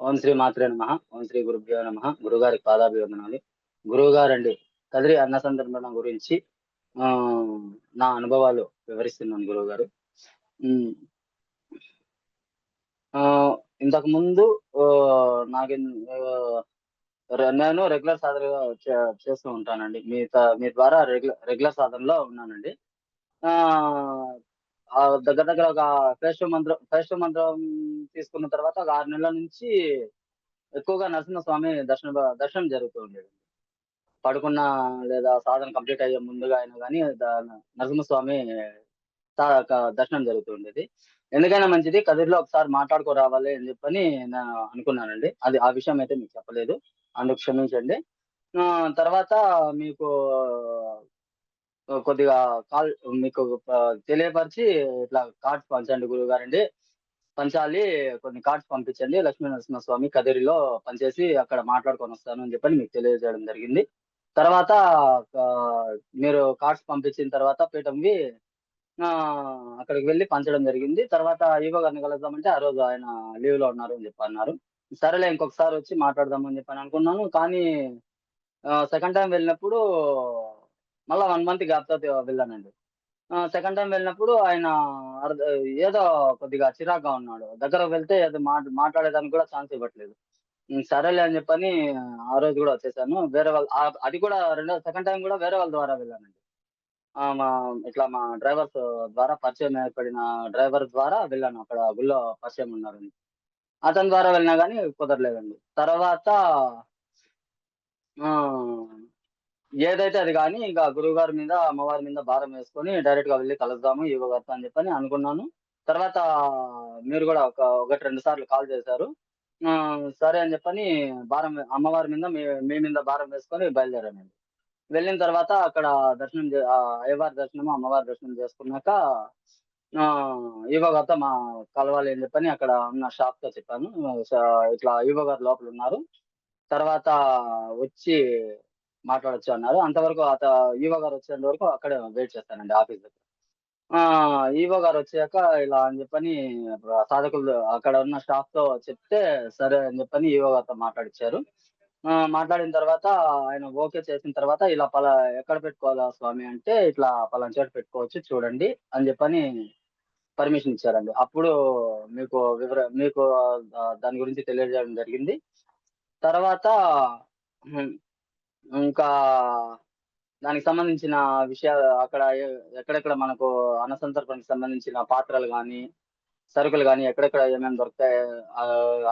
ఓం శ్రీ మాత్రే నమ. ఓం శ్రీ గురుభ్యో నమ. గురుగారి పాదాభివందనాలు. గురువు గారండి కదిరి అన్న సందర్భం గురించి ఆ, నా అనుభవాలు వివరిస్తున్నాను గురువుగారు. ఇంతకు ముందు నాకు నేను రెగ్యులర్ సాధనగా చే- చేస్తూ ఉంటానండి. మీ మీ ద్వారా రెగ్యులర్ రెగ్యులర్ సాధనలో ఉన్నానండి. ఆ ఆ దగ్గర దగ్గర ఒక ఫేస్ట్ మంత్రం ఫేస్ట్ మంత్రం తీసుకున్న తర్వాత ఒక ఆరు నెలల నుంచి ఎక్కువగా నరసింహస్వామి దర్శనం దర్శనం జరుగుతూ ఉండేది పడుకున్న లేదా సాధన కంప్లీట్ అయ్యే ముందుగా అయినా కానీ నరసింహస్వామి దర్శనం జరుగుతూ ఉండేది. ఎందుకైనా మంచిది కదిరిలో ఒకసారి మాట్లాడుకో రావాలి అని చెప్పని నేను అనుకున్నానండి. అది ఆ విషయం అయితే మీకు చెప్పలేదు. అందుకు క్షమించండి. తర్వాత మీకు కొద్దిగా కాల్ మీకు తెలియపరిచి ఇట్లా కార్డ్స్ పంచండి గురువు గారండి పంచాలి కొన్ని కార్డ్స్ పంపించండి. లక్ష్మీ నరసింహస్వామి కదిరిలో పనిచేసి అక్కడ మాట్లాడుకొని వస్తాను అని చెప్పని మీకు తెలియజేయడం జరిగింది. తర్వాత మీరు కార్డ్స్ పంపించిన తర్వాత పీఠంవి ఆ, అక్కడికి వెళ్ళి పంచడం జరిగింది. తర్వాత ఈవో గారిని కలుద్దామంటే ఆ రోజు ఆయన లీవ్లో ఉన్నారు అని చెప్పి అన్నారు. సరేలే ఇంకొకసారి వచ్చి మాట్లాడదామని అని అనుకున్నాను. కానీ సెకండ్ టైం వెళ్ళినప్పుడు మళ్ళీ వన్ మంత్ గ్యాప్తో వెళ్ళానండి. సెకండ్ టైం వెళ్ళినప్పుడు ఆయన అర్ధ- ఏదో కొద్దిగా చిరాగ్గా ఉన్నాడు. దగ్గర వెళ్తే ఏదో మాట్ మాట్లాడేదానికి కూడా ఛాన్స్ ఇవ్వట్లేదు. సరేలే అని చెప్పని ఆ రోజు కూడా వచ్చేసాను. వేరే వాళ్ళ అది కూడా రెండో సెకండ్ టైం కూడా వేరే వాళ్ళ ద్వారా వెళ్ళానండి. మా ఇట్లా మా డ్రైవర్స్ ద్వారా పరిచయం ఏర్పడిన డ్రైవర్ ద్వారా వెళ్ళాను. అక్కడ గుళ్ళో పరిచయం ఉన్నారని అతని ద్వారా వెళ్ళినా కానీ కుదరలేదండి. తర్వాత ఆ, ఏదైతే అది కానీ ఇంకా గురువు గారి మీద అమ్మవారి మీద భారం వేసుకొని డైరెక్ట్గా వెళ్ళి కలుద్దాము ఈవో అని చెప్పని అనుకున్నాను. తర్వాత మీరు కూడా ఒక ఒకటి రెండు సార్లు కాల్ చేశారు. సరే అని చెప్పని భారం అమ్మవారి మీద మీ మీ మీద భారం వేసుకొని బయలుదేరానండి. వెళ్ళిన తర్వాత అక్కడ దర్శనం అయ్యవారి దర్శనం అమ్మవారి దర్శనం చేసుకున్నాక ఆ, ఈవో మా కలవాలి అని చెప్పని అక్కడ ఉన్న షాప్తో చెప్పాను. ఇట్లా ఈవో గారు లోపల ఉన్నారు. తర్వాత వచ్చి మాట్లాడచ్చు అన్నారు. అంతవరకు అత ఈవో గారు వచ్చేంత వరకు అక్కడే వెయిట్ చేస్తానండి ఆఫీస్ దగ్గర. ఆ ఈవో గారు వచ్చాక ఇలా అని చెప్పని సాధకులు అక్కడ ఉన్న స్టాఫ్తో చెప్తే సరే అని చెప్పని ఈవో గారితో మాట్లాడిచ్చారు. ఆ, మాట్లాడిన తర్వాత ఆయన ఓకే చేసిన తర్వాత ఇలా పలా ఎక్కడ పెట్టుకోవాలా స్వామి అంటే ఇట్లా పలానా చోట పెట్టుకోవచ్చు చూడండి అని చెప్పని పర్మిషన్ ఇచ్చారండి. అప్పుడు మీకు వివర మీకు దాని గురించి తెలియజేయడం జరిగింది. తర్వాత ఇంకా దానికి సంబంధించిన విషయాలు అక్కడ ఎ- ఎక్కడెక్కడ మనకు అన్నసంతర్పణకి సంబంధించిన పాత్రలు కానీ సరుకులు కానీ ఎక్కడెక్కడ ఏమేమి దొరుకుతాయి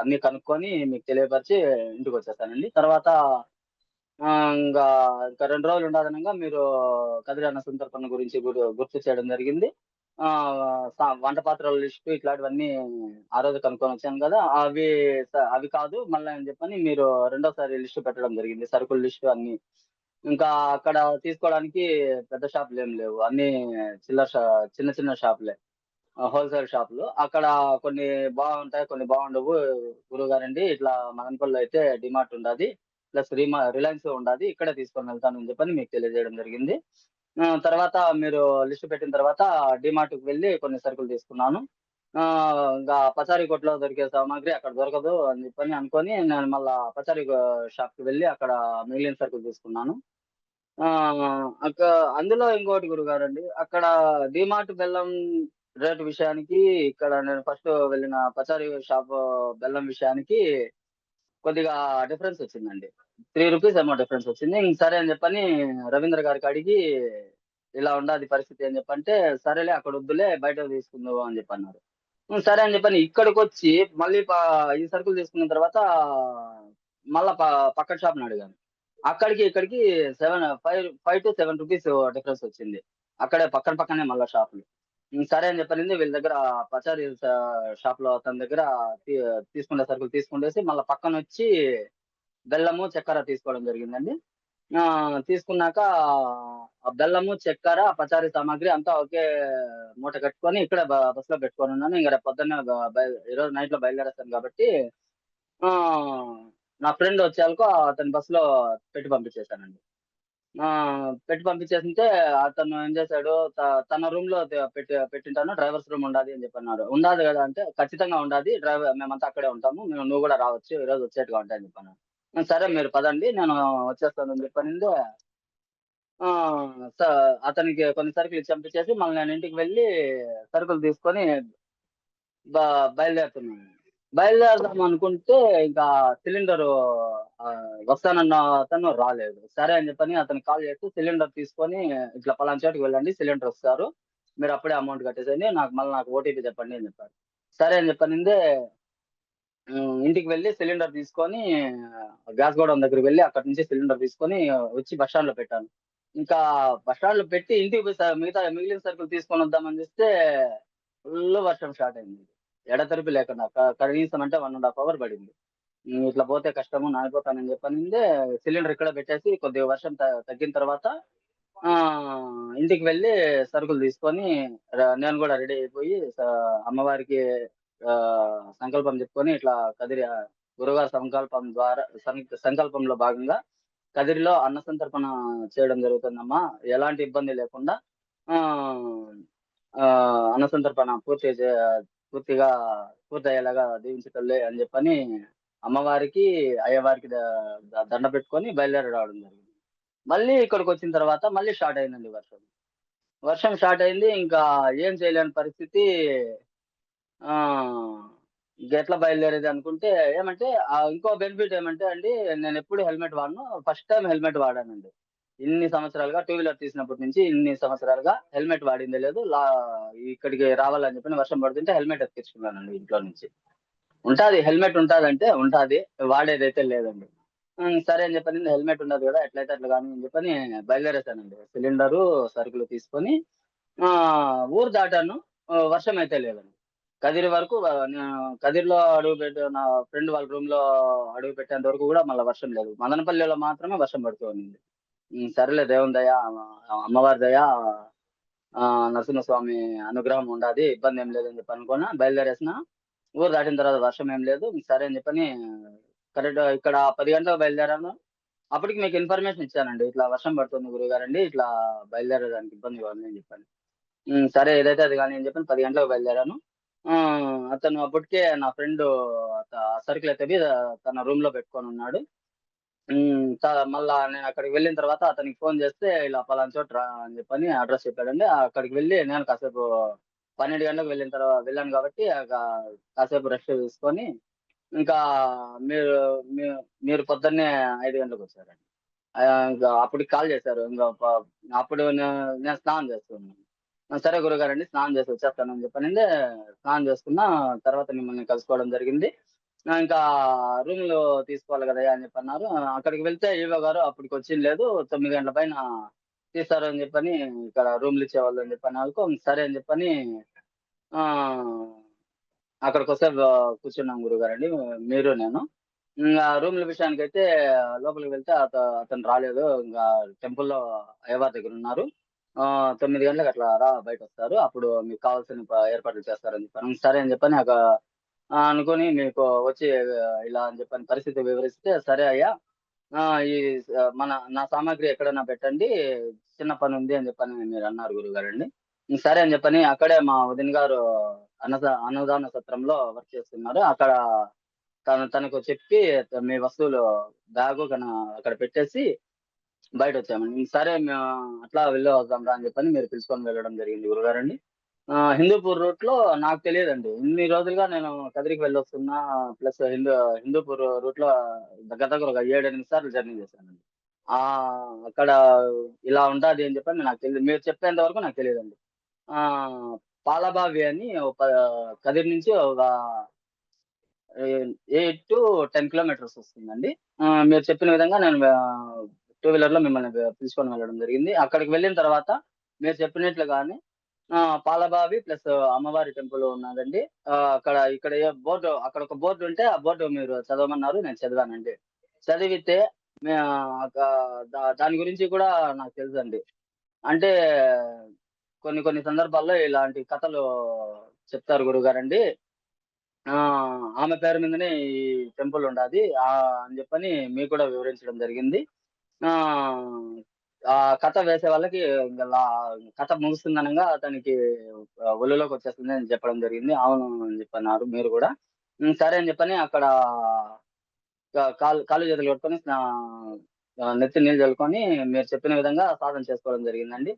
అన్ని కనుక్కొని మీకు తెలియపరిచి ఇంటికి వచ్చేస్తానండి. తర్వాత ఆ, ఇంకా ఇంకా రెండు రోజులు ఉండదనంగా మీరు కదిరి అన్న సంతర్పణ గురించి గుర్తు చేయడం జరిగింది. ఆ వంట పాత్రల లిస్టు ఇట్లాంటివన్నీ ఆ రోజు కనుక్కొని వచ్చాను కదా అవి అవి కాదు మళ్ళీ అని చెప్పని మీరు రెండోసారి లిస్టు పెట్టడం జరిగింది సరుకుల లిస్టు అన్ని. ఇంకా అక్కడ తీసుకోవడానికి పెద్ద షాపులు ఏం లేవు అన్ని చిల్లర షా చిన్న చిన్న షాపులే. హోల్సేల్లో అక్కడ కొన్ని బాగుంటాయి కొన్ని బాగుండవు. గురువు గారండి ఇట్లా మదనపల్లిలో అయితే డిమార్ట్ ఉండదు. ప్లస్ రిమా రిలయన్స్ ఉండదు. ఇక్కడే తీసుకొని వెళ్తాను అని చెప్పని మీకు తెలియజేయడం జరిగింది. ఆ, తర్వాత మీరు లిస్ట్ పెట్టిన తర్వాత డిమార్ట్కి వెళ్ళి కొన్ని సరుకులు తీసుకున్నాను. ఆ, ఇంకా పచారీ కొట్లో దొరికే సామాగ్రి అక్కడ దొరకదు అని చెప్పని అనుకొని నేను మళ్ళా పచారీ షాప్కి వెళ్ళి అక్కడ మిగిలిన సరుకులు తీసుకున్నాను. ఆ అక్క అందులో ఇంకోటి గురుగారు అండి అక్కడ డిమార్ట్ బెల్లం రేటు విషయానికి ఇక్కడ నేను ఫస్ట్ వెళ్ళిన పచారీ షాప్ బెల్లం విషయానికి కొద్దిగా డిఫరెన్స్ వచ్చిందండి. త్రీ రూపీస్ ఏమో డిఫరెన్స్ వచ్చింది. ఇంక సరే అని చెప్పని రవీంద్ర గారికి అడిగి ఇలా ఉండదు పరిస్థితి అని చెప్పంటే సరేలే అక్కడ వద్దులే బయట తీసుకుందావు అని చెప్పన్నారు. సరే అని చెప్పని ఇక్కడికి వచ్చి మళ్ళీ ఈ సరుకులు తీసుకున్న తర్వాత మళ్ళా పక్క పక్కన షాప్ని అడిగాను. అక్కడికి ఇక్కడికి seven five five two seven rupees difference వచ్చింది. అక్కడే పక్కన పక్కనే మళ్ళీ షాపులు సరే అని చెప్పనింది వీళ్ళ దగ్గర పచారీ షాప్లో తన దగ్గర తీ- తీసుకునే సరుకులు తీసుకుంటేసి మళ్ళీ పక్కన వచ్చి బెల్లము చక్కెర తీసుకోవడం జరిగిందండి తీసుకున్నాక ఆ బెల్లము, చక్కెర, పచారీ సామాగ్రి అంతా ఒకే మూట కట్టుకొని ఇక్కడ బస్లో పెట్టుకొని ఉన్నాను ఇంకా రేపు పొద్దున్నే ఈరోజు నైట్లో బయలుదేరేస్తాను కాబట్టి నా ఫ్రెండ్ వచ్చేయాలకో అతని బస్‌లో పెట్టి పంపించేసానండి. ఆ! పెట్టి పంపించేసుంటే అతను ఏం చేశాడు త తన రూమ్లో పెట్టి పెట్టింటాను. డ్రైవర్స్ రూమ్ ఉండాలి అని చెప్పినాడు ఉండదు కదా అంటే ఖచ్చితంగా ఉండాది. డ్రైవర్ మేమంతా అక్కడే ఉంటాము. మేము నువ్వు కూడా రావచ్చు. ఈరోజు వచ్చేట్టుగా ఉంటాయి అని చెప్పన్నాను. సరే మీరు పదండి నేను వచ్చేస్తాను అని ఆ! స అతనికి కొన్ని సరుకులు ఇచ్చి పంపించేసి మళ్ళీ నేను ఇంటికి వెళ్ళి సరుకులు తీసుకొని బ బయలుదేరుతున్నాను. బయలుదేరదాం అనుకుంటే ఇంకా సిలిండర్ వస్తానన్న అతను రాలేదు. సరే అని చెప్పని అతను కాల్ చేసి సిలిండర్ తీసుకొని ఇట్లా పలానా చోటుకి వెళ్ళండి. సిలిండర్ వస్తారు. మీరు అప్పుడే అమౌంట్ కట్టేసేయండి. నాకు మళ్ళీ నాకు ఓటీపీ చెప్పండి అని చెప్పారు. సరే అని చెప్పనిందే ఇంటికి వెళ్ళి సిలిండర్ తీసుకొని గ్యాస్ గోడౌన్ దగ్గరికి వెళ్ళి అక్కడి నుంచి సిలిండర్ తీసుకొని వచ్చి బస్ స్టాండ్లో పెట్టాను. ఇంకా బస్ స్టాండ్లో పెట్టి ఇంటికి పోయి మిగతా మిగిలిన సరుకులు తీసుకొనొద్దామని చూస్తే ఫుల్ వర్షం స్టార్ట్ అయింది. ఎడతెరిపి లేకుండా కనీసం అంటే 1 ½ అవర్ పడింది. ఇట్లా పోతే కష్టము నానిపోతానని చెప్పనిందే సిలిండర్ ఇక్కడ పెట్టేసి కొద్దిగా వర్షం త తగ్గిన తర్వాత ఇంటికి వెళ్ళి సరుకులు తీసుకొని నేను కూడా రెడీ అయిపోయి అమ్మవారికి సంకల్పం చెప్పుకొని ఇట్లా కదిరి గురుగారి గురువారి సంకల్పం ద్వారా సం సంకల్పంలో భాగంగా కదిరిలో అన్న సంతర్పణ చేయడం జరుగుతుందమ్మా. ఎలాంటి ఇబ్బంది లేకుండా అన్న సంతర్పణ పూర్తి పూర్తిగా పూర్తయ్యేలాగా దీవించటల్లే అని చెప్పని అమ్మవారికి, అయ్యవారికి దండ పెట్టుకొని బయలుదేరి రావడం జరిగింది. మళ్ళీ ఇక్కడికి వచ్చిన తర్వాత మళ్ళీ స్టార్ట్ అయిందండి వర్షం. వర్షం స్టార్ట్ అయింది. ఇంకా ఏం చేయలేని పరిస్థితి ఎట్లా ఇంకెట్లా బయలుదేరేది అనుకుంటే ఏమంటే ఇంకో బెనిఫిట్ ఏమంటే అండి నేను ఎప్పుడు హెల్మెట్ వాడను. ఫస్ట్ టైం హెల్మెట్ వాడానండి. ఇన్ని సంవత్సరాలుగా టూ వీలర్ తీసినప్పటి నుంచి ఇన్ని సంవత్సరాలుగా హెల్మెట్ వాడిందే లేదు. లా ఇక్కడికి రావాలని చెప్పి వర్షం పడుతుంటే హెల్మెట్ ఎత్తికించుకున్నానండి ఇంట్లో నుంచి. ఉంటాది హెల్మెట్ ఉంటాదంటే ఉంటాది. వాడేదైతే లేదండి. సరే అని చెప్పని హెల్మెట్ ఉండదు కదా ఎట్లయితే అట్లా కానీ అని చెప్పని బయలుదేరేసానండి. సిలిండరు, సరుకులు తీసుకొని ఆ ఊరు దాటాను. వర్షం అయితే లేదండి. కదిరి వరకు కదిరిలో నేను కదిరిలో నా ఫ్రెండ్ వాళ్ళ రూమ్లో అడుగు పెట్టేంత వరకు కూడా మళ్ళీ వర్షం లేదు. మదనపల్లిలో మాత్రమే వర్షం పడుతూ ఉన్నింది. సరేలే దేవుని దయ, అమ్మవారి దయ నరసింహస్వామి అనుగ్రహం ఉండాది. ఇబ్బంది ఏం లేదు అని చెప్పి అనుకున్నా బయలుదేరేసిన. ఊరు దాటిన తర్వాత వర్షం ఏం లేదు. సరే అని చెప్పని కరెక్ట్ ఇక్కడ పది గంటలకు బయలుదేరాను. అప్పటికి మీకు ఇన్ఫర్మేషన్ ఇచ్చానండి. ఇట్లా వర్షం పడుతుంది గురుగారండి ఇట్లా బయలుదేరడానికి ఇబ్బంది ఉంది అని చెప్పాను సరే ఏదైతే అది కానీ అని చెప్పని పది గంటలకు బయలుదేరాను. అతను అప్పటికే నా ఫ్రెండ్ సర్కిల్ అయితే తన రూమ్లో పెట్టుకొని ఉన్నాడు హ్మ్. త మళ్ళా నేను అక్కడికి వెళ్ళిన తర్వాత అతనికి ఫోన్ చేస్తే ఇలా పలానా చోట రా అని చెప్పని అడ్రెస్ చెప్పాడండి. అక్కడికి వెళ్ళి నేను కాసేపు 12 గంటలకు వెళ్ళిన తర్వా వెళ్ళాను కాబట్టి కా కాసేపు రెస్ట్ తీసుకొని ఇంకా మీరు మీ మీరు పొద్దున్నే 5 గంటలకొచ్చారండి. ఆహ్, ఇంకా అప్పటికి కాల్ చేశారు. ఇంకా ప అప్పుడు నే నేను స్నానం చేస్తున్నాను. ఆ! సరే గురువుగారండి స్నానం చేసి వచ్చేస్తానని చెప్పనందే స్నానం చేసుకున్నా. తర్వాత మిమ్మల్ని కలుసుకోవడం జరిగింది. ఇంకా ఇంకా రూమ్‌లో తీసుకోవాలి కదా అని చెప్పన్నారు. అక్కడికి వెళ్తే ఈవో గారు అప్పటికి వచ్చింది లేదు. తొమ్మిది గంటల పైన తీస్తారు అని చెప్పని ఇక్కడ రూమ్‌లు ఇచ్చేవాళ్ళు అని చెప్పినందుకు సరే అని చెప్పని అక్కడికి వస్తే కూర్చున్నాం గురుగారండి మీరు నేను. ఇంకా రూమ్‌ల అయితే లోపలికి వెళ్తే అత అతను రాలేదు. ఇంకా టెంపుల్‌లో అయ్యవారి దగ్గర ఉన్నారు తొమ్మిది గంటలకు అట్లా రా బయటొస్తారు. అప్పుడు మీకు కావాల్సిన ఏర్పాట్లు చేస్తారని చెప్పాను. సరే అని చెప్పని అక్కడ అనుకొని మీకు వచ్చి ఇలా అని చెప్పని పరిస్థితి వివరిస్తే, "సరే అయ్యా! ఈ మన నా సామాగ్రి ఎక్కడైనా పెట్టండి. చిన్న పని ఉంది అని చెప్పని మీరన్నారు గురుగారు అండి సరే అని చెప్పని అక్కడే మా వదిన గారు అన్నద అన్నదాన సత్రంలో వర్క్ చేస్తున్నారు. అక్కడ తను తనకు చెప్పి మీ వస్తువులు బ్యాగు కన అక్కడ పెట్టేసి బయట వచ్చామండి సరే మేము అట్లా వెళ్ళి వద్దాం రా అని చెప్పని మీరు పిలుచుకొని వెళ్ళడం జరిగింది గురుగారండి హిందూపూర్ హిందూపూర్ రూట్‌లో నాకు తెలీదండి. ఇన్ని రోజులుగా నేను కదిరికి వెళ్ళొస్తున్నా. ప్లస్ హిందూ హిందూపూర్ రూట్‌లో దగ్గర దగ్గర ఒక 7, 8 సార్లు జర్నీ చేశానండి. ఆ అక్కడ ఇలా ఉంటుంది అని చెప్పని నాకు తెలియదు మీరు చెప్పేంత వరకు నాకు తెలీదండి. ఆ పాలబావి అని ఒక కదిరి నుంచి ఒక ఎయిట్ టు టెన్ కిలోమీటర్స్ వస్తుందండి. మీరు చెప్పిన విధంగా నేను టూ వీలర్లో మిమ్మల్ని పిలుచుకొని వెళ్ళడం జరిగింది. అక్కడికి వెళ్ళిన తర్వాత మీరు చెప్పినట్లుగానే పాలబావి ప్లస్ అమ్మవారి టెంపుల్ ఉన్నదండి అక్కడ ఇక్కడ ఏ బోర్డు అక్కడ ఒక బోర్డు ఉంటే ఆ బోర్డు మీరు చదవమన్నారు. నేను చదివానండి. చదివితే దా దాని గురించి కూడా నాకు తెలుసండి. అంటే కొన్ని కొన్ని సందర్భాల్లో ఇలాంటి కథలు చెప్తారు గురువుగారండి. ఆ! ఆమె పేరు మీదనే ఈ టెంపుల్ ఉండాది. అని చెప్పని మీకు కూడా వివరించడం జరిగింది. ఆ కథ వేసే వాళ్ళకి ఇంకా కథ ముగుస్తుందనంగా అతనికి ఒళ్ళులోకి వచ్చేస్తుంది అని చెప్పడం జరిగింది. అవును అని చెప్పన్నారు మీరు కూడా సరే అని చెప్పని అక్కడ కాలు కాలు చేతులు కడుక్కొని నెత్తి నీళ్ళు చల్లుకొని మీరు చెప్పిన విధంగా సాధన చేసుకోవడం జరిగిందండి.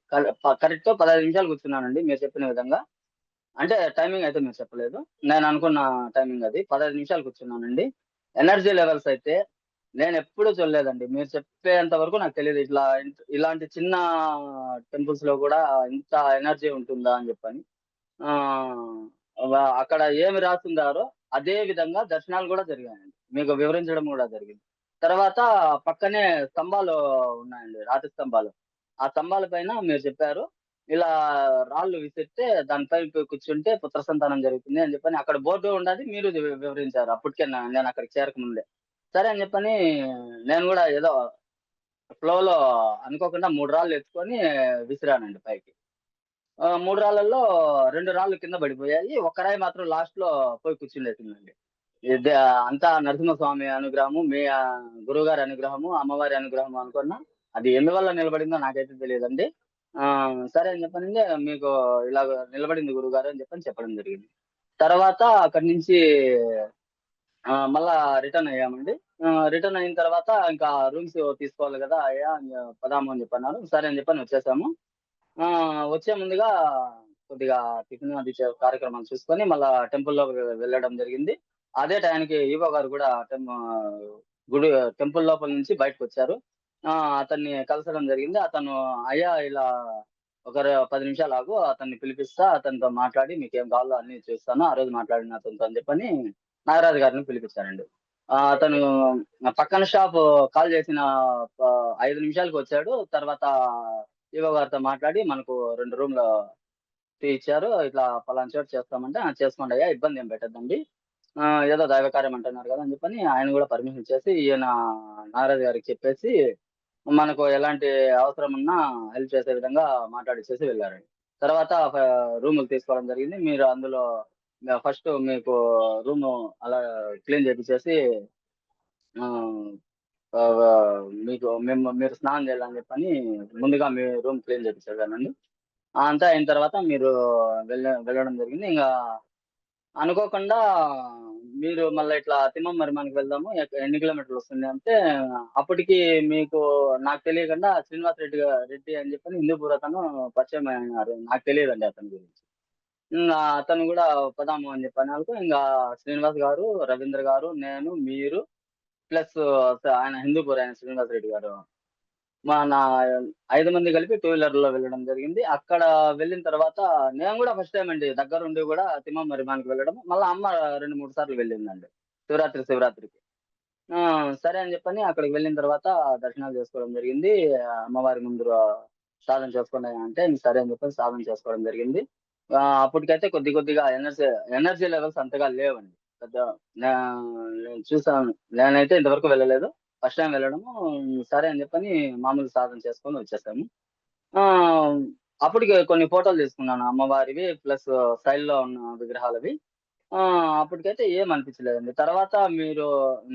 కరెక్ట్ పదహైదు నిమిషాలు కూర్చున్నానండి మీరు చెప్పిన విధంగా. అంటే టైమింగ్ అయితే మీరు చెప్పలేదు. నేను అనుకున్న టైమింగ్ అది. 15 నిమిషాలు కూర్చున్నానండి. ఎనర్జీ లెవెల్స్ అయితే నేను ఎప్పుడూ చూడలేదండి. మీరు చెప్పేంత వరకు నాకు తెలియదు ఇట్లా ఇలాంటి చిన్న టెంపుల్స్లో కూడా ఇంత ఎనర్జీ ఉంటుందా అని చెప్పని ఆ అక్కడ ఏమి రాసుండారో అదే విధంగా దర్శనాలు కూడా జరిగాయండి. మీకు వివరించడం కూడా జరిగింది. తర్వాత పక్కనే స్తంభాలు ఉన్నాయండి. రాతి స్తంభాలు. ఆ స్తంభాల పైన మీరు చెప్పారు. ఇలా రాళ్ళు విసిరితే దానిపై కూర్చుంటే పుత్ర సంతానం జరుగుతుంది అని చెప్పని అక్కడ బోర్డు ఉండాది. మీరు వివరించారు. అప్పటికే నేను అక్కడికి చేరక ముందే. సరే అని చెప్పని నేను కూడా ఏదో ఫ్లోలో అనుకోకుండా మూడు రాళ్ళు ఎత్తుకొని విసిరానండి పైకి. మూడు రాళ్ళల్లో రెండు రాళ్ళు కింద పడిపోయాయి. ఒక రాయి మాత్రం లాస్ట్‌లో పోయి కూర్చుండేసిందండి ఇది అంతా నరసింహస్వామి అనుగ్రహము, మీ గురువుగారి అనుగ్రహము, అమ్మవారి అనుగ్రహము అనుకున్నా. అది ఎందువల్ల నిలబడిందో నాకైతే తెలియదండి సరే అని చెప్పని మీకు ఇలా నిలబడింది గురుగారు అని చెప్పని చెప్పడం జరిగింది. తర్వాత అక్కడి నుంచి మళ్ళా రిటర్న్ అయ్యామండి. రిటర్న్ అయిన తర్వాత ఇంకా రూమ్స్ తీసుకోవాలి కదా అయ్యా పదాము అని చెప్పన్నారు. సరే అని చెప్పని వచ్చేసాము. వచ్చే ముందుగా కొద్దిగా టిఫిన్ అది కార్యక్రమం కార్యక్రమాలు చూసుకొని మళ్ళా టెంపుల్లో వెళ్ళడం జరిగింది. అదే టైంకి ఈవో గారు కూడా టెం గుడి టెంపుల్ లోపల నుంచి బయటకొచ్చారు. ఆ! అతన్ని కలసడం జరిగింది. అతను అయ్యా ఇలా ఒక పది నిమిషాలు ఆగు అతన్ని పిలిపిస్తా. అతనితో మాట్లాడి మీకేం కావాలో అన్ని చూస్తాను. ఆ రోజు మాట్లాడిన అతనితో అని చెప్పని నాగరాజు గారిని పిలిపించారండి. అతను పక్కన షాప్ కాల్ చేసిన ఐదు నిమిషాలకు వచ్చాడు తర్వాత ఈవో గారితో మాట్లాడి మనకు రెండు రూమ్‌లు టీ ఇచ్చారు. ఇట్లా పలానా చోటు చేస్తామంటే, చేసుకోండి అయ్యా ఇబ్బంది ఏం పెట్టద్దండి ఏదో దైవ కార్యం అంటున్నారు కదా అని చెప్పని ఆయన కూడా పర్మిషన్ ఇచ్చేసి ఈయన నాగరాజు గారికి చెప్పేసి మనకు ఎలాంటి అవసరం ఉన్నా హెల్ప్ చేసే విధంగా మాట్లాడిచ్చేసి వెళ్ళారండి తర్వాత రూములు తీసుకోవడం జరిగింది. మీరు అందులో ఫస్ట్ మీకు రూమ్ అలా క్లీన్ చేపించేసి మీకు మేము మీరు స్నానం చేయాలని చెప్పని ముందుగా మీ రూమ్ క్లీన్ చేపించారు ఆ! అంతా అయిన తర్వాత మీరు వెళ్ళ వెళ్ళడం జరిగింది. ఇంకా అనుకోకుండా మీరు మళ్ళీ ఇట్లా తిమ్మం మనకి వెళ్దాము. ఎన్ని కిలోమీటర్లు వస్తుంది అంటే, అప్పటికి మీకు నాకు తెలియకుండా శ్రీనివాస్ రెడ్డి రెడ్డి అని చెప్పని హిందూ అతను పరిచయం అయినారు. నాకు తెలియదండి అతని గురించి. ఇంకా అతను కూడా పదాము అని చెప్పాను వాళ్ళకు ఇంకా శ్రీనివాస్ గారు, రవీంద్ర గారు, నేను, మీరు ప్లస్ ఆయన హిందూపూర్ ఆయన శ్రీనివాస్ రెడ్డి గారు. మన ఐదు మంది కలిపి టూ వీలర్‌లో వెళ్ళడం జరిగింది. అక్కడ వెళ్ళిన తర్వాత నేను కూడా ఫస్ట్ టైం అండి. దగ్గరుండి కూడా తిమ్మం మర్రిమానికి వెళ్ళడం. మళ్ళీ అమ్మ 2, 3 సార్లు వెళ్ళిందండి. శివరాత్రి, శివరాత్రికి. ఆ! సరే అని చెప్పని అక్కడికి వెళ్ళిన తర్వాత దర్శనాలు చేసుకోవడం జరిగింది. అమ్మవారి ముందు సాధన చేసుకోండి అంటే సరే అని చెప్పి సాధన చేసుకోవడం జరిగింది. అప్పటికైతే కొద్ది కొద్దిగా ఎనర్జీ ఎనర్జీ లెవెల్స్ అంతగా లేవండి. పెద్ద నా నేను చూసాను. నేనైతే ఇంతవరకు వెళ్ళలేదు. ఫస్ట్ టైం వెళ్ళడము. సరే అని చెప్పని మామూలు సాధన చేసుకొని వచ్చేసాము. ఆ అప్పటికి కొన్ని ఫోటోలు తీసుకున్నాను అమ్మవారివి ప్లస్ సైడ్‌లో ఉన్న విగ్రహాలవి. ఆ! అప్పటికైతే ఏం అనిపించలేదండి. తర్వాత మీరు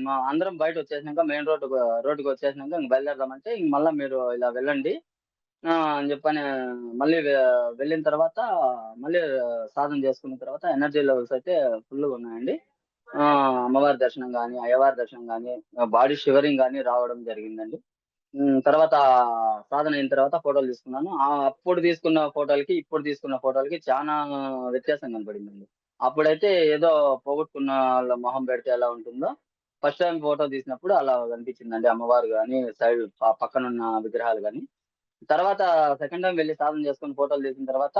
మా అందరం బయటొచ్చేసినాక మెయిన్ రోడ్డుకు వచ్చేసినాక ఇంక బయలుదేరదామంటే ఇంక మళ్ళీ మీరు ఇలా వెళ్ళండి. ఆ! అని చెప్పని మళ్ళీ వెళ్ళిన తర్వాత మళ్ళీ సాధన చేసుకున్న తర్వాత ఎనర్జీ లెవెల్స్ అయితే ఫుల్గా ఆ! అమ్మవారి దర్శనం కానీ అయ్యవారి దర్శనం కానీ బాడీ షివరింగ్ గాని రావడం జరిగిందండి. తర్వాత సాధన అయిన తర్వాత ఫోటోలు తీసుకున్నాను. అప్పుడు తీసుకున్న ఫోటోలకి, ఇప్పుడు తీసుకున్న ఫోటోలకి చానా వ్యత్యాసం కనపడిందండి. అప్పుడైతే ఏదో పోగొట్టుకున్న వాళ్ళ మొహం పెడితే ఎలా ఉంటుందో, ఫస్ట్ టైం ఫోటో తీసినప్పుడు అలా కనిపించిందండి. అమ్మవారు గాని, సైడ్ పక్కనున్న విగ్రహాలు కానీ తర్వాత సెకండ్ టైం వెళ్ళి సాధన చేసుకొని ఫోటోలు తీసిన తర్వాత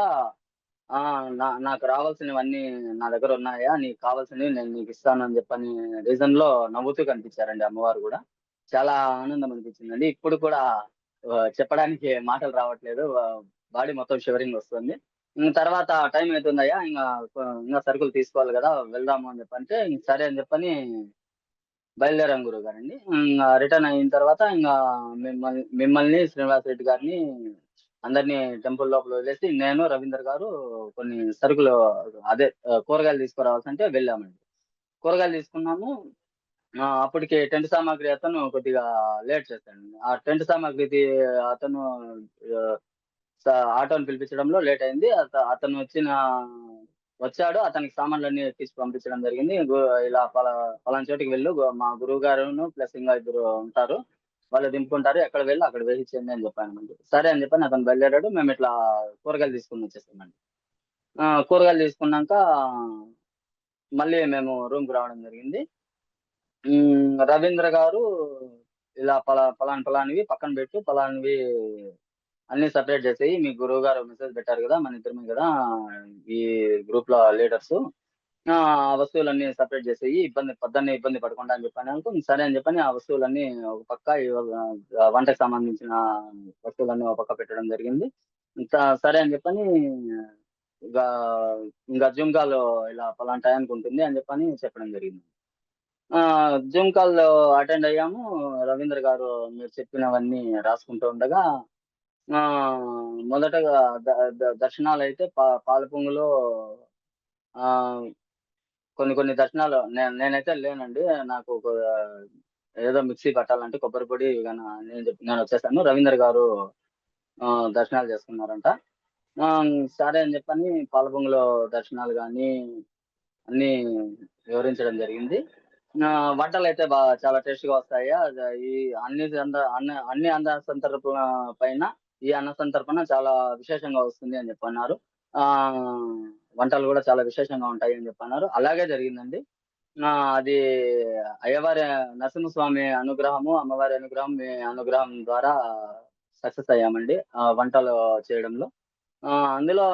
ఆ! నా నాకు రావాల్సినవన్నీ నా దగ్గర ఉన్నాయా నీకు కావాల్సినవి నేను నీకిస్తాను అని చెప్పని రీజన్‌లో నవ్వుతూ కనిపించారండి అమ్మవారు కూడా చాలా ఆనందం అనిపించిందండి. ఇప్పుడు కూడా చెప్పడానికి మాటలు రావట్లేదు. బాడీ మొత్తం షివరింగ్ వస్తుంది. తర్వాత టైం అవుతుందయ్యా ఇంకా ఇంకా సరుకులు తీసుకోవాలి కదా వెళ్దాము అని చెప్పంటే, సరే అని చెప్పని బయలుదేరాం గురువుగారండి. ఇంకా రిటర్న్ అయిన తర్వాత ఇంకా మిమ్మల్ని మిమ్మల్ని శ్రీనివాస్ రెడ్డి గారిని అందరిని టెంపుల్ లోపల వదిలేసి నేను, రవీందర్ గారు కొన్ని సరుకులు అదే కూరగాయలు తీసుకురావాల్సి అంటే వెళ్ళామండి. కూరగాయలు తీసుకున్నాము. అప్పటికి టెంట్ సామాగ్రి అతను కొద్దిగా లేట్ చేశాడండి. ఆ టెంట్ సామాగ్రి అతను ఆటోను పిలిపించడంలో లేట్ అయింది. అతను వచ్చిన వచ్చాడు. అతనికి సామాన్లన్నీ తీసి పంపించడం జరిగింది. ఇలా పలా పలానా చోటికి వెళ్ళు మా గురువు గారును ప్లస్ ఇంకా ఇద్దరు ఉంటారు. వాళ్ళు దింపుకుంటారు. ఎక్కడ వెళ్ళి అక్కడ వేసిచ్చేయండి అని చెప్పానమండి. సరే అని చెప్పని అతను బయలుదేరాడు. ఇట్లా కూరగాయలు తీసుకుని వచ్చేసామండి. ఆ! కూరగాయలు తీసుకున్నాక మళ్ళీ మేము రూమ్‌కి రావడం జరిగింది. రవీంద్ర గారు ఇలా పలా పలాన్ పలానివి పక్కన పెట్టు. పలానివి అన్ని సపరేట్ చేసేయి. మీ గురువు గారు మెసేజ్ పెట్టారు కదా మన ఇద్దరమే కదా ఈ గ్రూప్లో లీడర్స్ ఆ వస్తువులన్నీ సపరేట్ చేసేయి. ఇబ్బంది పొద్దున్నే ఇబ్బంది పడకుండా అని చెప్పననుకో సరే అని చెప్పని ఆ వస్తువులన్నీ ఒక పక్క వంటకు సంబంధించిన వస్తువులన్నీ ఒక పక్క పెట్టడం జరిగింది. ఇంకా సరే అని చెప్పని ఇంకా ఇంకా జూమ్ కాల్ ఇలా పలానా టైంకి ఉంటుంది అని చెప్పని చెప్పడం జరిగింది. ఆ! జూమ్ కాల్ అటెండ్ అయ్యాము. రవీంద్ర గారు మీరు చెప్పినవన్నీ రాసుకుంటూ ఉండగా ఆ మొదటగా ద ద దర్శనాలైతే పా పాలపొంగులో ఆహ్, కొన్ని కొన్ని దర్శనాలు నే నేనైతే లేనండి. నాకు ఒక ఏదో మిక్సీ పట్టాలంటే కొబ్బరి పొడి ఇగ నేను చెప్పి నేనొచ్చేసాను. రవీందర్ గారు ఆహ్, దర్శనాలు చేసుకున్నారంట. ఆ! సరే అని చెప్పని పాలపొంగులో దర్శనాలు కానీ అన్నీ వివరించడం జరిగింది. వంటలు వంటలైతే బా చాలా టేస్ట్‌గా వస్తాయా అద ఈ అన్ని సంద అన్ని అన్ని అన్న సంతర్పణ పైన ఈ అన్న సంతర్పణ చాలా విశేషంగా వస్తుంది అని చెప్పన్నారు. ఆ వంటలు కూడా చాలా విశేషంగా ఉంటాయి అని చెప్పన్నారు. అలాగే జరిగిందండి. ఆ! అది అయ్యవారి నరసింహస్వామి అనుగ్రహము, అమ్మవారి అనుగ్రహం, మీ అనుగ్రహం ద్వారా సక్సెస్ అయ్యామండి. ఆ వంటలు చేయడంలో. అందులో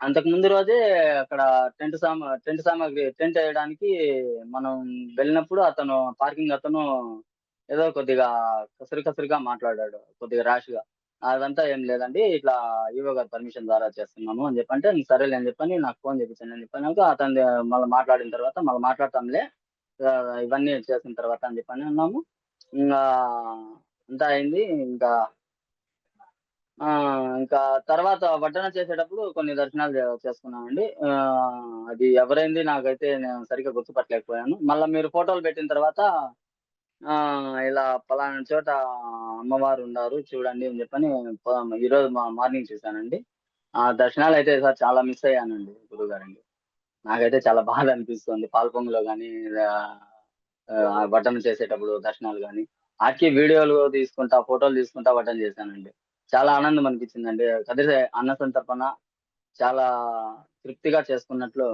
అంతకు ముందు రోజే అక్కడ టెంట్ సామ టెంట్ సామాగ్రి టెంట్ వేయడానికి మనం వెళ్ళినప్పుడు అతను పార్కింగ్ అతను ఏదో కొద్దిగా కసురు కసురుగా మాట్లాడాడు. కొద్దిగా ర్యాష్‌గా. అదంతా ఏం లేదండి. ఇట్లా ఈవో గారి పర్మిషన్ ద్వారా చేస్తున్నాము అని చెప్పంటే, సరేలే అని చెప్పని నాకు ఫోన్ చేపించండి అని చెప్పినాక అతను మళ్ళీ మాట్లాడిన తర్వాత మళ్ళీ మాట్లాడతాంలే. ఇవన్నీ చేసిన తర్వాత అని చెప్పని అన్నాము. ఇంకా అంతా అయింది. ఇంకా ఆ! ఇంకా తర్వాత వడ్డన చేసేటప్పుడు కొన్ని దర్శనాలు చేసుకున్నామండి. అది ఎవరైంది నాకైతే నేను సరిగ్గా గుర్తుపట్టలేకపోయాను. మళ్ళీ మీరు ఫోటోలు పెట్టిన తర్వాత ఆ ఇలా పలానా చోట అమ్మవారు ఉన్నారు చూడండి అని చెప్పని ప ఈరోజు మా మార్నింగ్ చూసానండి. ఆ దర్శనాలు అయితే సార్ చాలా మిస్ అయ్యానండి గురువుగారండి. నాకైతే చాలా బాధ అనిపిస్తుంది. పాల్పొంగులో గాని ఆహ్, చేసేటప్పుడు దర్శనాలు గాని, ఆటికి వీడియోలు తీసుకుంటా, ఫోటోలు తీసుకుంటా వడ్డన చేశానండి. చాలా ఆనందం అనిపించిందండి. కదిరి అన్న సంతర్పణ చాలా తృప్తిగా చేసుకున్నట్లు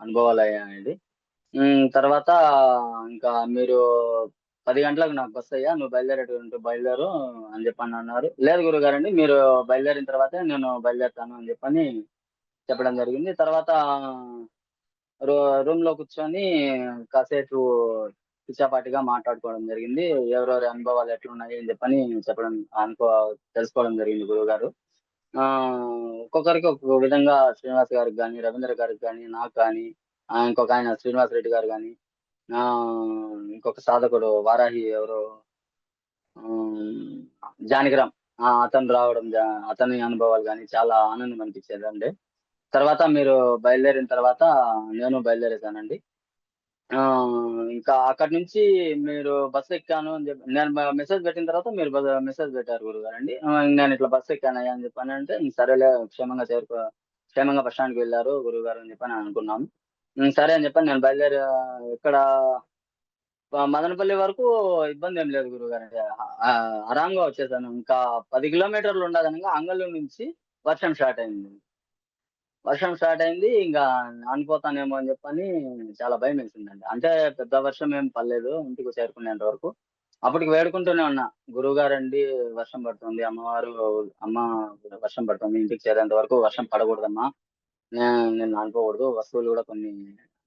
అనుభవాలు అను హ్మ్. తర్వాత ఇంకా మీరు 10 గంటలకు నాకు బస్సయ్యా నువ్వు బయలుదేరేటంటే బయలుదేరు అని చెప్పనన్నారు. లేదు గురువుగారండి మీరు బయలుదేరిన తర్వాతే నేను బయలుదేరుతాను అని చెప్పని చెప్పడం జరిగింది. తర్వాత రూ రూమ్‌లో కూర్చొని కాసేపు పిచ్చాపాటిగా మాట్లాడుకోవడం జరిగింది. ఎవరెవరి అనుభవాలు ఎట్లున్నాయి అని చెప్పని చెప్పడం అనుకో తెలుసుకోవడం జరిగింది గురువుగారు. ఆహ్, ఒక్కొక్కరికి ఒక్కొక్క విధంగా శ్రీనివాస్ గారికి గాని, రవీంద్ర గారికి గాని, నాకు గాని, ఇంకొక ఆయన శ్రీనివాస్ రెడ్డి గారు కానీ ఇంకొక సాధకుడు వారాహి ఎవరు జానకిరామ్ ఆ! అతను రావడం జా అతని అనుభవాలు కానీ చాలా ఆనందం అనిపించేదండి. తర్వాత మీరు బయలుదేరిన తర్వాత నేను బయలుదేరేసానండి. ఆ! ఇంకా అక్కడి నుంచి మీరు బస్సెక్కాను అని చెప్పి నేను మెసేజ్ పెట్టిన తర్వాత మీరు మెసేజ్ పెట్టారు గురుగారండి నేను ఇట్లా బస్సు ఎక్కాను అని చెప్పనంటే, సరేలే క్షేమంగా చేరుకో క్షేమంగా బస్ స్టాండ్‌కి వెళ్ళారు గురువుగారు అని చెప్పి అనుకున్నాను సరే అని చెప్పాను నేను బయలుదేరా ఇక్కడ మదనపల్లి వరకు ఇబ్బంది ఏం లేదు గురుగారు ఆరాంగా వచ్చేసాను. ఇంకా పది కిలోమీటర్లు ఉండదనగా అంగళ్ళూరు నుంచి వర్షం స్టార్ట్ అయింది. వర్షం స్టార్ట్ అయింది. ఇంకా నానిపోతానేమో అని చెప్పని చాలా భయం వేసిందండి అంటే పెద్ద వర్షం ఏం పర్లేదు ఇంటికి చేరుకునేంత వరకు. అప్పటికి వేడుకుంటూనే ఉన్నా. గురువుగారండి వర్షం పడుతుంది. అమ్మవారు అమ్మ వర్షం పడుతుంది. ఇంటికి చేరేంత వరకు వర్షం పడకూడదమ్మా. నేను నానుకోకూడదు. వస్తువులు కూడా కొన్ని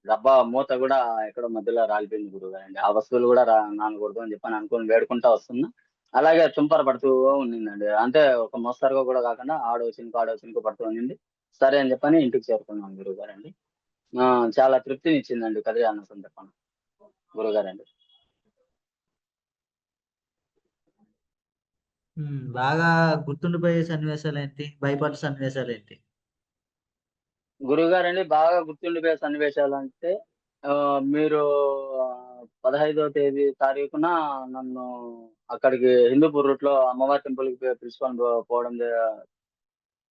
డబ్బా మూత కూడా ఎక్కడో మధ్యలో రాలిపోయింది గురువుగారండి. ఆ వస్తువులు కూడా రా నానకూడదు అని చెప్పని అనుకుని వేడుకుంటా వస్తున్నా. అలాగే తుంపర పడుతూ ఉండిందండి. అంటే ఒక మోస్తరుగా కూడా కాకుండా ఆడో చినుకు, ఆడో చినుకు పడుతూ ఉండింది. సరే అని చెప్పని ఇంటికి చేరుకున్నాం గురుగారండి ఆ! చాలా తృప్తినిచ్చిందండి కదిరి అన్న సందర్భం. గురుగారండి బాగా గుర్తుండిపోయే సన్నివేశాలు ఏంటి భయపడే సన్నివేశాలు ఏంటి గురుగారండి బాగా గుర్తుండిపోయే సన్నివేశాలు అంటే ఆ, మీరు పదహైదవ తేదీ తారీఖున నన్ను అక్కడికి హిందూపూర్ రూట్లో అమ్మవారి టెంపుల్కి పిలుచుకొని పోవడం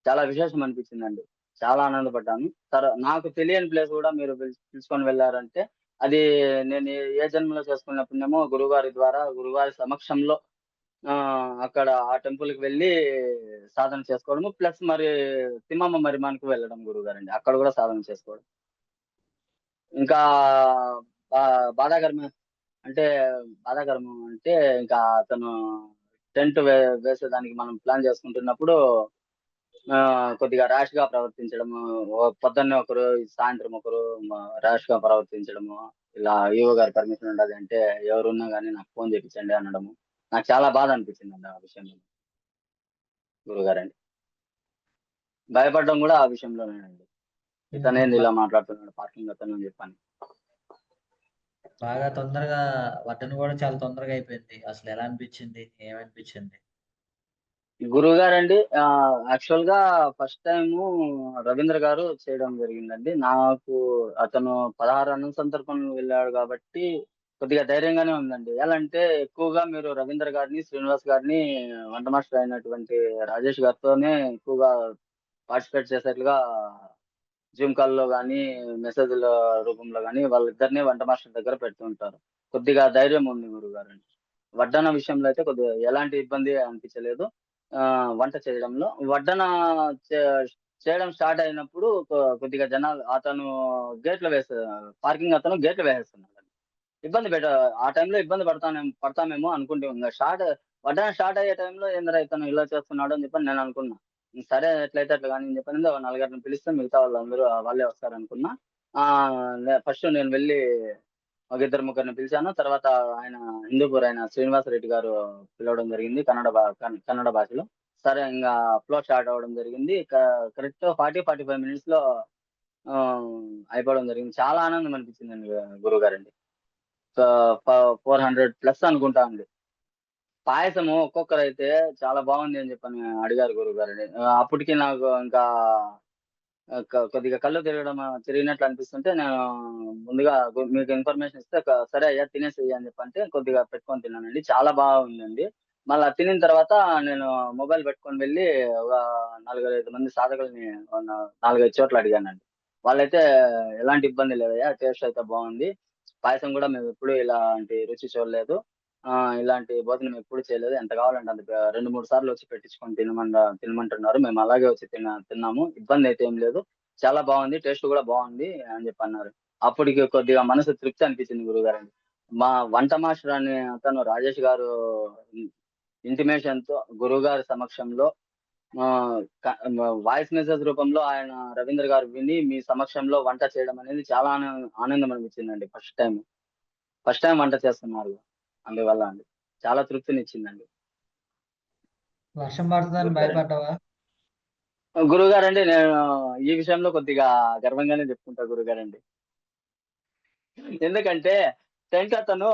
చాలా విశేషం అనిపించిందండి. చాలా ఆనందపడ్డాను. తర్వాత నాకు తెలియని ప్లేస్ కూడా మీరు పిలుచుకొని వెళ్ళారంటే అది నేను ఏ- జన్మలో చేసుకున్నప్పుడేమో గురుగారి ద్వారా గురుగారి సమక్షంలో ఆ అక్కడ ఆ టెంపుల్కి వెళ్ళి సాధన చేసుకోవడము ప్లస్ మరి తిమ్మమ్మ మరిమానికి వెళ్ళడం గురుగారండి అక్కడ కూడా సాధన చేసుకోవడం. ఇంకా బా- అంటే బాధాకరం అంటే ఇంకా అతను టెంట్ వే వేసేదానికి మనం ప్లాన్ చేసుకుంటున్నప్పుడు ఆ, కొద్దిగా ర్యాష్గా ప్రవర్తించడము పొద్దున్నే ఒకరు సాయంత్రం ఒకరు ర్యాష్గా ప్రవర్తించడము ఇలా ఈవో గారి పర్మిషన్ ఉండదు అంటే ఎవరున్నా కానీ నాకు ఫోన్ చేయించండి అనడము. నాకు చాలా బాధ అనిపించింది అండి ఆ విషయంలో. గురుగారండి. భయపడడం కూడా ఆ విషయంలోనేనండి. ఇతనేంది ఇలా మాట్లాడుతున్నాడు పార్కింగ్ అతను అని చెప్పాను. బాగా తొందరగా వడ్డన కూడా చాలా తొందరగా అయిపోయింది. అసలు ఎలా అనిపించింది? ఏమనిపించింది? గురువు గారండి యాక్చువల్గా ఫస్ట్ టైం రవీంద్ర గారు చేయడం జరిగిందండి. నాకు అతను పదహారు అన్న సందర్భంలో వెళ్ళాడు కాబట్టి కొద్దిగా ధైర్యంగానే ఉందండి. ఎలా అంటే ఎక్కువగా మీరు రవీంద్ర గారిని శ్రీనివాస్ గారిని వంట మాస్టర్ అయినటువంటి రాజేష్ గారితోనే ఎక్కువగా పార్టిసిపేట్ చేసేట్లుగా జూమ్ కాల్లో కానీ మెసేజ్ల రూపంలో కానీ వాళ్ళిద్దరిని వంట మాస్టర్ దగ్గర పెడుతుంటారు కొద్దిగా ధైర్యం ఉంది గురువు గారండి వడ్డన విషయంలో అయితే కొద్దిగా ఎలాంటి ఇబ్బంది అనిపించలేదు. ఆ, వంట చేయడంలో. వడ్డన చేయడం స్టార్ట్ అయినప్పుడు కొద్దిగా జనాలు అతను గేట్లు వేసే పార్కింగ్ అతను గేట్లు వేసేస్తున్నాడు. ఇబ్బంది పెట్ట ఆ టైంలో ఇబ్బంది పడతానే పడతామేమో అనుకుంటే ఉంది స్టార్ట్ వడ్డన స్టార్ట్ అయ్యే టైంలో ఏందరా ఇతను ఇలా చేస్తున్నాడు అని చెప్పని నేను అనుకున్నా. సరే ఎట్లయితే అట్లా కానీ చెప్పని నలుగురిని పిలిస్తే మిగతా వాళ్ళందరూ వాళ్ళే వస్తారు అనుకున్నా. ఆ ఫస్ట్ నేను వెళ్ళి ఒక ఇద్దరు ముగ్గురిని పిలిచాను. తర్వాత ఆయన హిందూపూర్ ఆయన? శ్రీనివాస రెడ్డి గారు పిలవడం జరిగింది కన్నడ కన్నడ భాషలో. సరే ఇంకా ఫ్లో స్టార్ట్ అవ్వడం జరిగింది. కరెక్ట్ ఫార్టీ ఫార్టీ ఫైవ్ మినిట్స్లో ఆ, అయిపోవడం జరిగింది. చాలా ఆనందం అనిపించింది గురువు గారండి ఫోర్ హండ్రెడ్ ప్లస్ అనుకుంటా అండి పాయసము ఒక్కొక్కరు అయితే చాలా బాగుంది అని చెప్పని అడిగారు గురువు గారండి అప్పటికి నాకు ఇంకా కొద్దిగా కళ్ళు తిరగడం తిరిగినట్లు అనిపిస్తుంటే నేను ముందుగా మీకు ఇన్ఫర్మేషన్ ఇస్తే సరే అయ్యా తినేసేయ్యా అని చెప్పంటే కొద్దిగా పెట్టుకొని తిన్నానండి. చాలా బాగుందండి. మళ్ళీ తినిన తర్వాత నేను మొబైల్ పెట్టుకొని వెళ్ళి ఒక నాలుగైదు ఐదు మంది సాధకుల్ని నాలుగైదు చోట్ల అడిగానండి. వాళ్ళైతే ఎలాంటి ఇబ్బంది లేదయ్యా టేస్ట్ అయితే బాగుంది. పాయసం కూడా మేము ఎప్పుడు ఇలాంటి రుచి చూడలేదు. ఆ ఇలాంటి భోజనం ఎప్పుడు చేయలేదు. ఎంత కావాలంటే అంత రెండు మూడు సార్లు వచ్చి పెట్టించుకొని తినమంట తినమంటున్నారు. మేము అలాగే వచ్చి తిన తిన్నాము. ఇబ్బంది అయితే ఏం లేదు. చాలా బాగుంది. టేస్ట్ కూడా బాగుంది అని చెప్పి అన్నారు. అప్పటికి కొద్దిగా మనసు తృప్తి అనిపించింది గురుగారండి మా వంట మాస్టర్ అనే అతను రాజేష్ గారు ఇంటిమేషన్తో గురువు గారి సమక్షంలో వాయిస్ మెసేజ్ రూపంలో ఆయన రవీంద్ర గారు విని మీ సమక్షంలో వంట చేయడం అనేది చాలా ఆనందం అనిపించిందండి ఫస్ట్ టైం ఫస్ట్ టైం వంట చేస్తున్నారు అందువల్ల అండి. చాలా తృప్తినిచ్చిందండి. వర్షం పడుతుందని భయపడ్డావా? గురుగారండి నేను ఈ విషయంలో కొద్దిగా గర్వంగానే చెప్పుకుంటా గురుగారండి. ఎందుకంటే టెంట్ అతను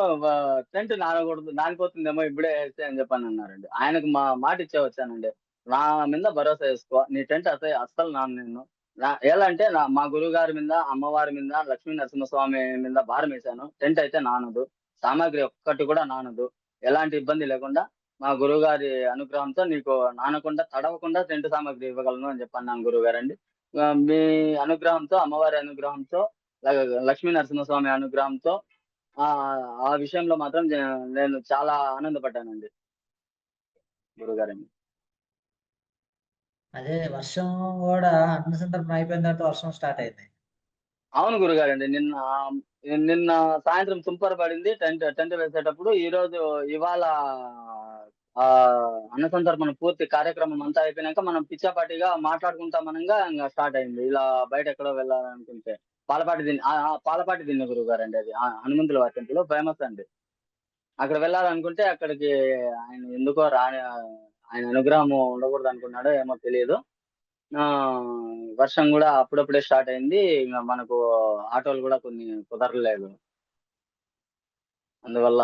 టెంట్ నానకూడదు నానిపోతుందేమో ఇప్పుడే వేస్తే అని చెప్పని అన్నారండి. ఆయనకు మా మాట ఇచ్చే వచ్చానండి నా మీద భరోసా వేసుకో నీ టెంట్ అసలు అస్సలు నాన్న నేను నా- ఎలా అంటే నా మా గురువు గారి మీద అమ్మవారి మీద లక్ష్మీ నరసింహస్వామి మీద భారం వేశాను. టెంట్ అయితే నానదు సామాగ్రి ఒక్కటి కూడా నానదు ఎలాంటి ఇబ్బంది లేకుండా మా గురువు గారి అనుగ్రహంతో నీకు నానకుండా తడవకుండా టెంట్ సామాగ్రి ఇవ్వగలను అని చెప్పన్నాను గురువు గారండి మీ అనుగ్రహంతో అమ్మవారి అనుగ్రహంతో లక్ష్మీ నరసింహస్వామి అనుగ్రహంతో ఆ ఆ విషయంలో మాత్రం నేను చాలా ఆనందపడ్డానండి గురుగారండి అదే వర్షం కూడా అన్న సందర్భం అయిపోయిన తర్వాత వర్షం స్టార్ట్ అయింది. అవును గురుగారండి నిన్న నిన్న సాయంత్రం తుంపర పడింది టెంట్ టెంట్ వేసేటప్పుడు ఈ రోజు ఇవాళ ఆ అన్న సందర్భం పూర్తి కార్యక్రమం అంతా అయిపోయినాక మనం పిచ్చాపాటిగా మాట్లాడుకుంటామనగా ఇంకా స్టార్ట్ అయింది. ఇలా బయట ఎక్కడో వెళ్ళాలనుకుంటే పాలపాటి దిన్ని ఆ, పాలపాటి దిన్ని గురువు గారండి అది హనుమంతుల వారి టెంపుల్ ఫేమస్ అండి. అక్కడ వెళ్ళాలనుకుంటే అక్కడికి ఆయన ఎందుకో రాని ఆయన అనుగ్రహం ఉండకూడదు అనుకున్నాడో ఏమో తెలియదు. ఆ వర్షం కూడా అప్పుడప్పుడే స్టార్ట్ అయింది. మనకు ఆటోలు కూడా కొన్ని కుదరలేదు. అందువల్ల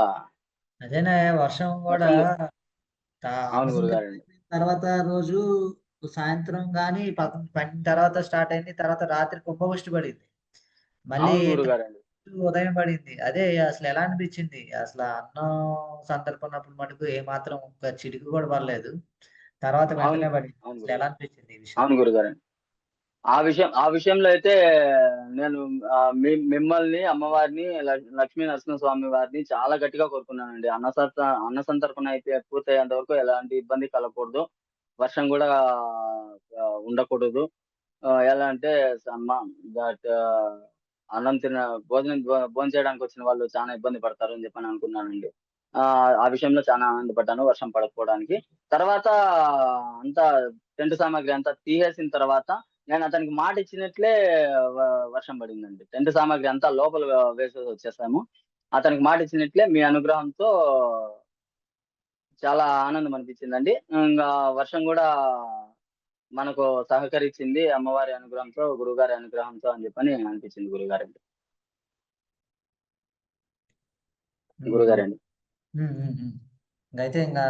అదేనే వర్షం కూడా అవును అయిపోయిన తర్వాత రోజు సాయంత్రం కానీ పన్నెండు తర్వాత స్టార్ట్ అయింది. తర్వాత రాత్రి కుంభవృష్టి పడింది. మళ్ళీ ఉదయం పడింది. అదే అసలు ఎలా అనిపించింది? అసలు అన్నం సందర్భన్నప్పుడు మటుకు ఏ మాత్రం ఒక చిటికి కూడా పడలేదు. తర్వాత అవును. వెంటనే పడింది. అవును అసలు ఎలా అనిపించింది ఈ విషయం? అవును గురుగారండి ఆ విషయం ఆ విషయంలో అయితే నేను మీ- మిమ్మల్ని అమ్మవారిని ల- లక్ష్మీ నరసింహస్వామి వారిని చాలా గట్టిగా కోరుకున్నానండి. అన్న సత అన్న సంతర్పణ అయితే పూర్తయ్యేంత వరకు ఎలాంటి ఇబ్బంది కలగకూడదు. వర్షం కూడా ఉండకూడదు. ఎలా అంటే దట్ అన్నం తిన భోజనం భోజనం చేయడానికి వచ్చిన వాళ్ళు చాలా ఇబ్బంది పడతారు అని చెప్పని అనుకున్నానండి. ఆ ఆ విషయంలో చాలా ఆనందపడ్డాను వర్షం పడకపోవడానికి. తర్వాత అంతా టెంట్ సామాగ్రి అంతా తీసేసిన తర్వాత నేను అతనికి మాట ఇచ్చినట్లే వర్షం పడిందండి. టెంట్ సామాగ్రి అంతా లోపల వేసేసి వచ్చేసాము. అతనికి మాట ఇచ్చినట్లే మీ అనుగ్రహంతో చాలా ఆనందం అనిపించిందండి. ఇంకా వర్షం కూడా మనకు సహకరించింది అమ్మవారి అనుగ్రహంతో గురుగారి అనుగ్రహంతో అని చెప్పని అనిపించింది గురుగారండి గురుగారండి. అయితే ఇంకా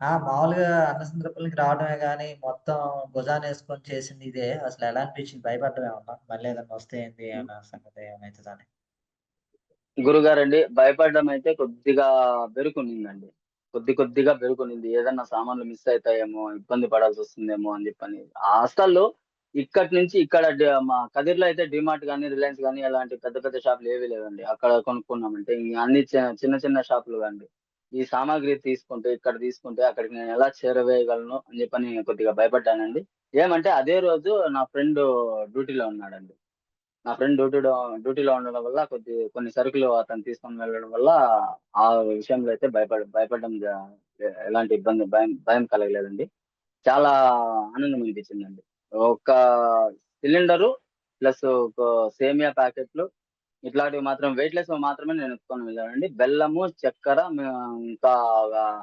ఆ మామూలుగా అన్న సందర్భాలకి రావడమే కానీ మొత్తం భుజాన్ని వేసుకొని చేసింది ఇదే. అసలు ఎలా అనిపించింది? భయపడడం ఏమన్నా మళ్ళీ ఏదన్నా వస్తే ఏంది ఏమన్నా సంగతి ఏమైనా అవుతుందని గురుగారండి భయపడడం అయితే కొద్దిగా బెరుకునిందండి కొద్ది కొద్దిగా బెరుకునింది ఏదన్నా సామాన్లు మిస్ అవుతాయేమో ఇబ్బంది పడాల్సి వస్తుందేమో అని చెప్పని. ఆ అసలు ఇక్కడి నుంచి ఇక్కడ మా కదిర్లో అయితే డిమార్ట్ కానీ రిలయన్స్ కానీ అలాంటి పెద్ద పెద్ద షాపులు ఏవి లేవండి. అక్కడ కొనుక్కున్నామంటే అన్ని చిన్న చిన్న షాపులు కానీ ఈ సామాగ్రి తీసుకుంటే ఇక్కడ తీసుకుంటే అక్కడికి నేను ఎలా చేరవేయగలను అని చెప్పని కొద్దిగా భయపడ్డానండి. ఏమంటే అదే రోజు నా ఫ్రెండ్ డ్యూటీలో ఉన్నాడండి. నా ఫ్రెండ్ డ్యూటీలో డ్యూటీలో ఉండడం వల్ల కొద్ది కొన్ని సరుకులు అతను తీసుకొని వెళ్ళడం వల్ల ఆ విషయంలో అయితే భయపడ భయపడడం ఎలాంటి ఇబ్బంది భయం భయం కలగలేదండి. చాలా ఆనందం అనిపించిందండి. ఒక సిలిండరు ప్లస్ ఒక సేమియా ప్యాకెట్లు ఇట్లాంటివి మాత్రం వెయిట్లెస్ మాత్రమే నేను ఎత్తుకొని వెళ్ళానండి. బెల్లము చక్కెర ఇంకా ఒక-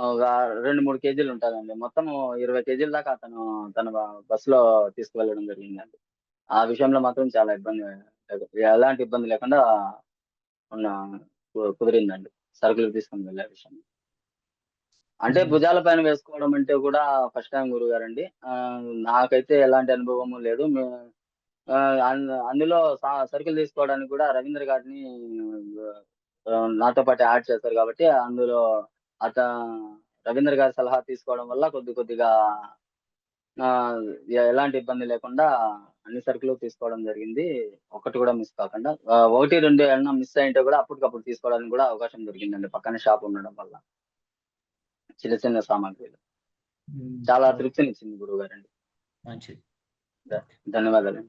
ఒక రెండు మూడు కేజీలు ఉంటుందండి. మొత్తం ఇరవై కేజీల దాకా అతను తన బస్సులో తీసుకువెళ్ళడం జరిగిందండి. ఆ విషయంలో మాత్రం చాలా ఇబ్బంది లేదు. ఎలాంటి ఇబ్బంది లేకుండా ఉన్న కుదిరిందండి సరుకులు తీసుకొని వెళ్ళే విషయం అంటే. భుజాల పైన వేసుకోవడం అంటే కూడా ఫస్ట్ టైం గురుగారండి ఆ, నాకైతే ఎలాంటి అనుభవము లేదు అందులో సరుకులు తీసుకోవడానికి కూడా రవీంద్ర గారిని నాతో పాటు యాడ్ చేశారు కాబట్టి అందులో అత రవీంద్ర గారి సలహా తీసుకోవడం వల్ల కొద్ది కొద్దిగా ఎలాంటి ఇబ్బంది లేకుండా అన్ని సరుకులు తీసుకోవడం జరిగింది. ఒకటి కూడా మిస్ కాకుండా ఒకటి రెండు ఏమన్నా మిస్ అయింటే కూడా అప్పటికప్పుడు తీసుకోవడానికి కూడా అవకాశం దొరికిందండి. పక్కన షాప్ ఉండడం వల్ల. చిన్న చిన్న సామాగ్రిలు. చాలా తృప్తినిచ్చింది గురువు గారండి మంచిది. ధన్యవాదాలు